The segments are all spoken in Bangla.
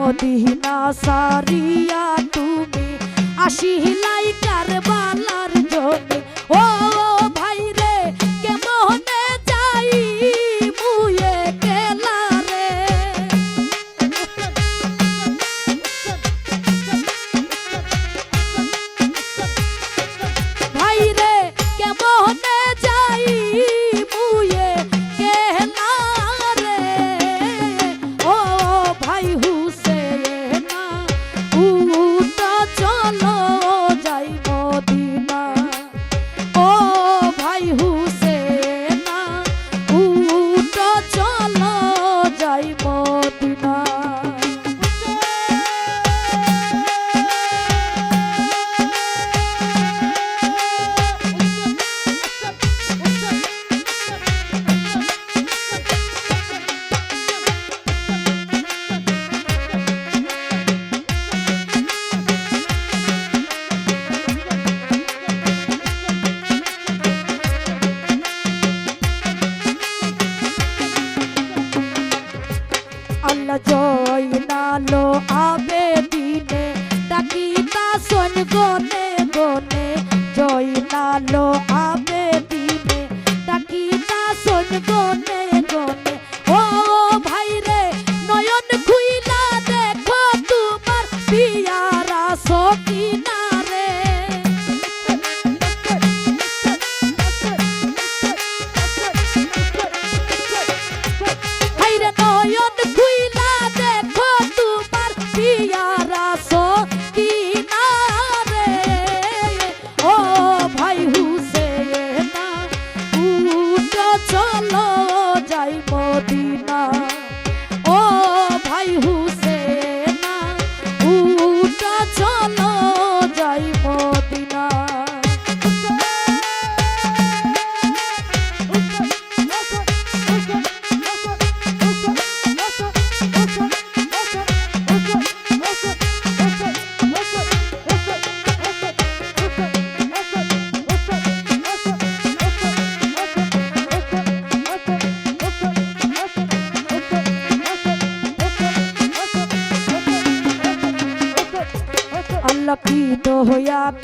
মদিনা সারিয়া তুমি। আসিলাই কারবালার জমি। ও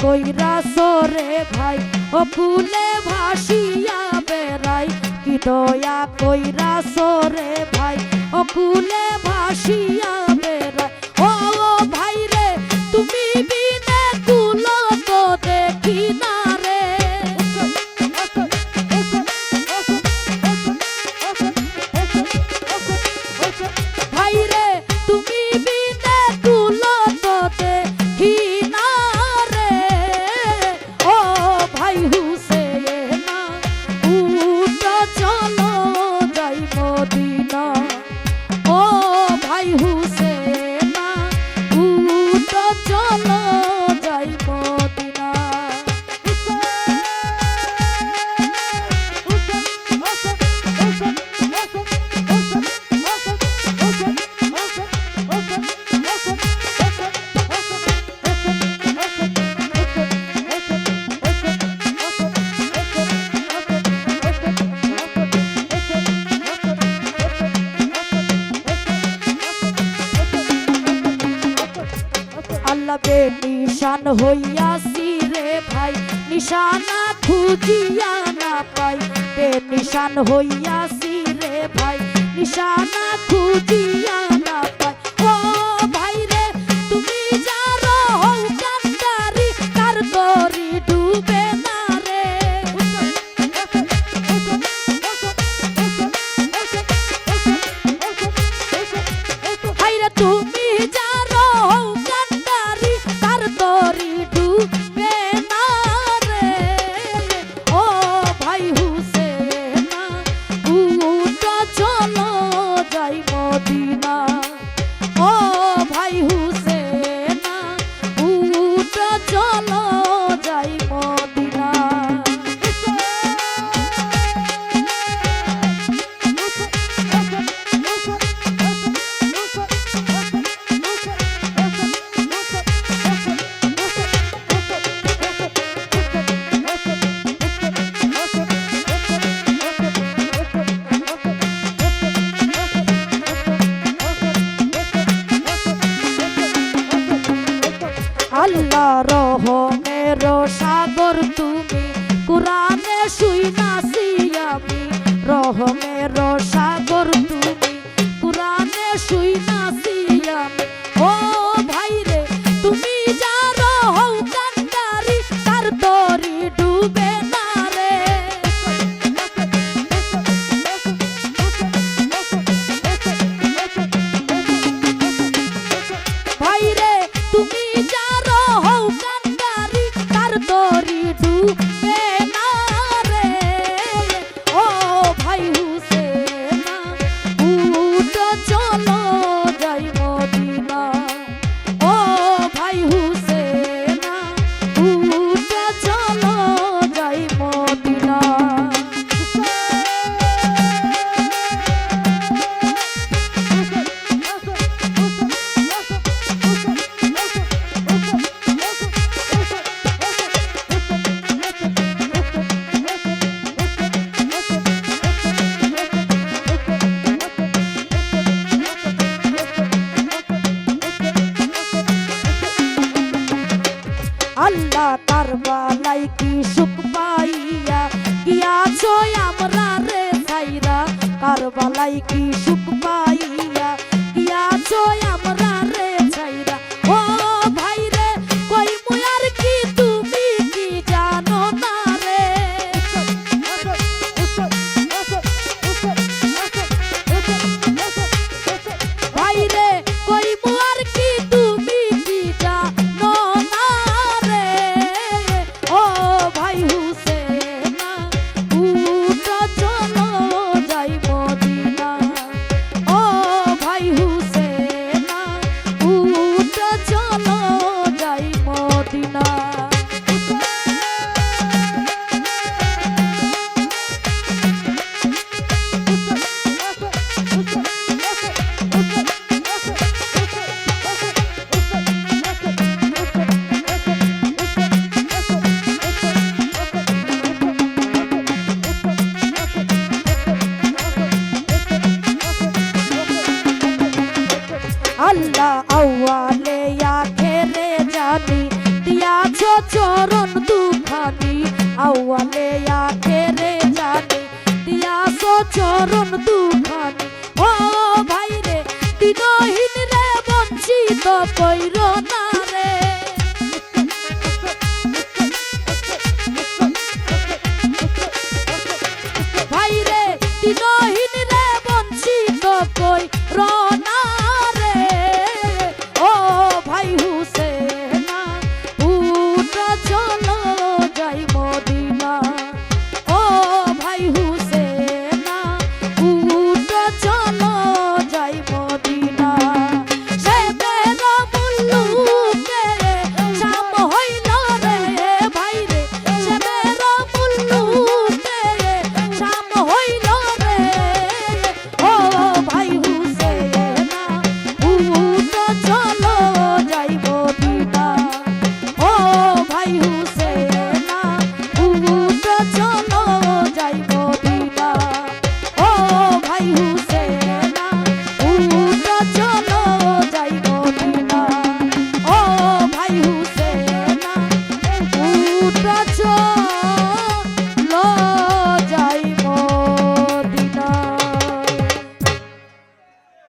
কইরা সরে ভাই, ও ফুলে ভাসিয়া বেড়াই। কি দয়া কইরা সরে ভাই, ও ফুলে ভাসিয়া Who নিশান হইয়াছি রে ভাই নিশানা খুঁজিয়া না পাই। নিশান হইয়াছি রে ভাই নিশানা খুঁজিয়া সাগর তুমি, পুরাণে শুই নাসিয়া ও ভাই রে তুমি যার হও কান্দারি তার তরি ডুবে না রে। ভাই রে তুমি যার হও কান্দারি তার তরি ডুবে কি সুখ পাইয়া? গিয়াছো আমরা রে সাইরা কারবালাই কি সুখ আওয়ালে আখে রে জানি দিয়াছো চরণ দুখানি। ও ভাই রে দিনহীন রে বঞ্চিত কইর